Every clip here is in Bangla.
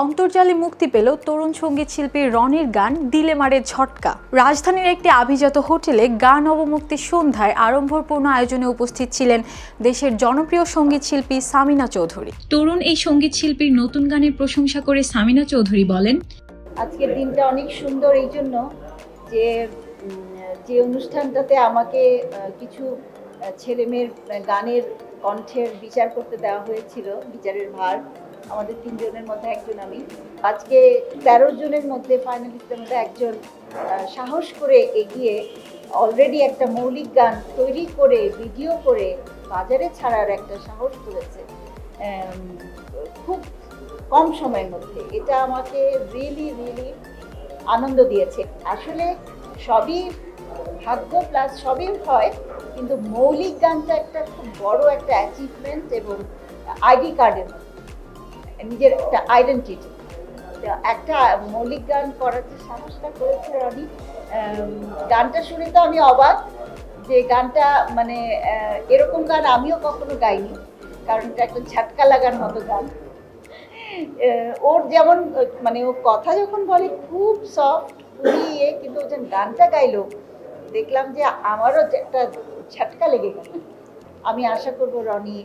অন্তর্জালে মুক্তি পেল তরুণ সংগীত শিল্পী রনির গান দিলে মারে ঝটকা। রাজধানীর একটি আভিজাত হোটেলে গান অবমুক্তির সন্ধ্যায় আড়ম্বরপূর্ণ আয়োজনে উপস্থিত ছিলেন দেশের জনপ্রিয় সংগীত শিল্পী সামিনা চৌধুরী। তরুণ এই সংগীত শিল্পীর নতুন গানের প্রশংসা করে সামিনা চৌধুরী বলেন আজকের দিনটা অনেক সুন্দর এই জন্য যে যে অনুষ্ঠানটাতে আমাকে কিছু ছেলেমেয়ের গানের কণ্ঠের বিচার করতে দেওয়া হয়েছিল বিচারের ভার। আমাদের তিনজনের মধ্যে একজন আমি। আজকে তেরো জনের মধ্যে ফাইনালিস্টের মধ্যে একজন সাহস করে এগিয়ে অলরেডি একটা মৌলিক গান তৈরি করে ভিডিও করে বাজারে ছাড়ার একটা সাহস করেছে। খুব কম সময়ের মধ্যে। এটা আমাকে রিয়েলি রিয়েলি আনন্দ দিয়েছে। আসলে সবই ভাগ্য প্লাস সবই হয়, কিন্তু মৌলিক গানটা একটা খুব বড় একটা অ্যাচিভমেন্ট এবং আইডি কার্ডের মতো নিজের একটা আইডেন্টিটি একটা মৌলিক গান করার যে সাহসটা করেছে রনি গানটা শুনে তো আমি অবাক যে গানটা মানে এরকম গান আমিও কখনো গাইনি, কারণ এটা একটা ঝাটকা লাগার মতো গান। ওর যেমন মানে ও কথা যখন বলে খুব সফট খুবই ইয়ে কিন্তু ও যখন গানটা গাইলো, দেখলাম যে আমারও একটা ঝাটকা লেগে গেল। আমি আশা করব রনি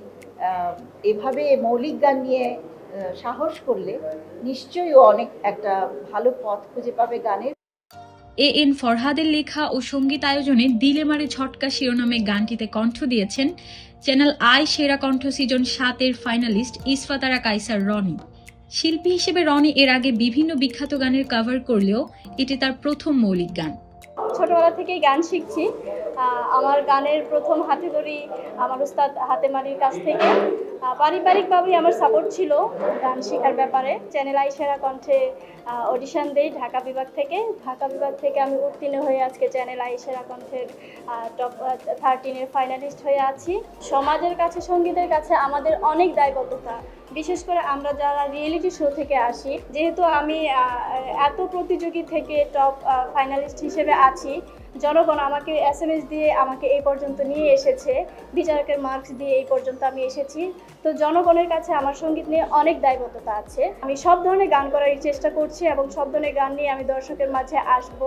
এভাবে মৌলিক গান নিয়ে সাহস করলে নিশ্চয়ই ও অনেক একটা ভালো পথ খুঁজে পাবে গানের। এ এন ফরহাদের লেখা ও সংগীত আয়োজনে দিলে মারে ঝটকা শিরোনামে গানটিতে কণ্ঠ দিয়েছেন চ্যানেল আই সেরা কণ্ঠ সিজন সাতের ফাইনালিস্ট ইসফাতারা কাইসার রনি। শিল্পী হিসেবে রনি এর আগে বিভিন্ন বিখ্যাত গানের কভার করলেও এটি তার প্রথম মৌলিক গান। ছোটবেলা থেকেই গান শিখছি। আমার গানের প্রথম হাতে ধরি আমার উস্তাদ হাতেমারির কাছ থেকে। পারিবারিকভাবেই আমার সাপোর্ট ছিল গান শেখার ব্যাপারে। চ্যানেল আইসেরা কণ্ঠে অডিশন দেই ঢাকা বিভাগ থেকে। ঢাকা বিভাগ থেকে আমি উত্তীর্ণ হয়ে আজকে চ্যানেল আইসেরা কণ্ঠের টপ থার্টিনের ফাইনালিস্ট হয়ে আছি। সমাজের কাছে সঙ্গীতের কাছে আমাদের অনেক দায়বদ্ধতা। বিশেষ করে আমরা যারা রিয়েলিটি শো থেকে আসি, যেহেতু আমি এত প্রতিযোগী থেকে টপ ফাইনালিস্ট হিসেবে আছি জনগণ আমাকে এস এম এস দিয়ে আমাকে এই পর্যন্ত নিয়ে এসেছে। বিচারকের মার্কস দিয়ে এই পর্যন্ত আমি এসেছি। তো জনগণের কাছে আমার সংগীত নিয়ে অনেক দায়বদ্ধতা আছে। আমি সব ধরনের গান করার চেষ্টা করছি এবং সব ধরনের গান নিয়ে আমি দর্শকের মাঝে আসব।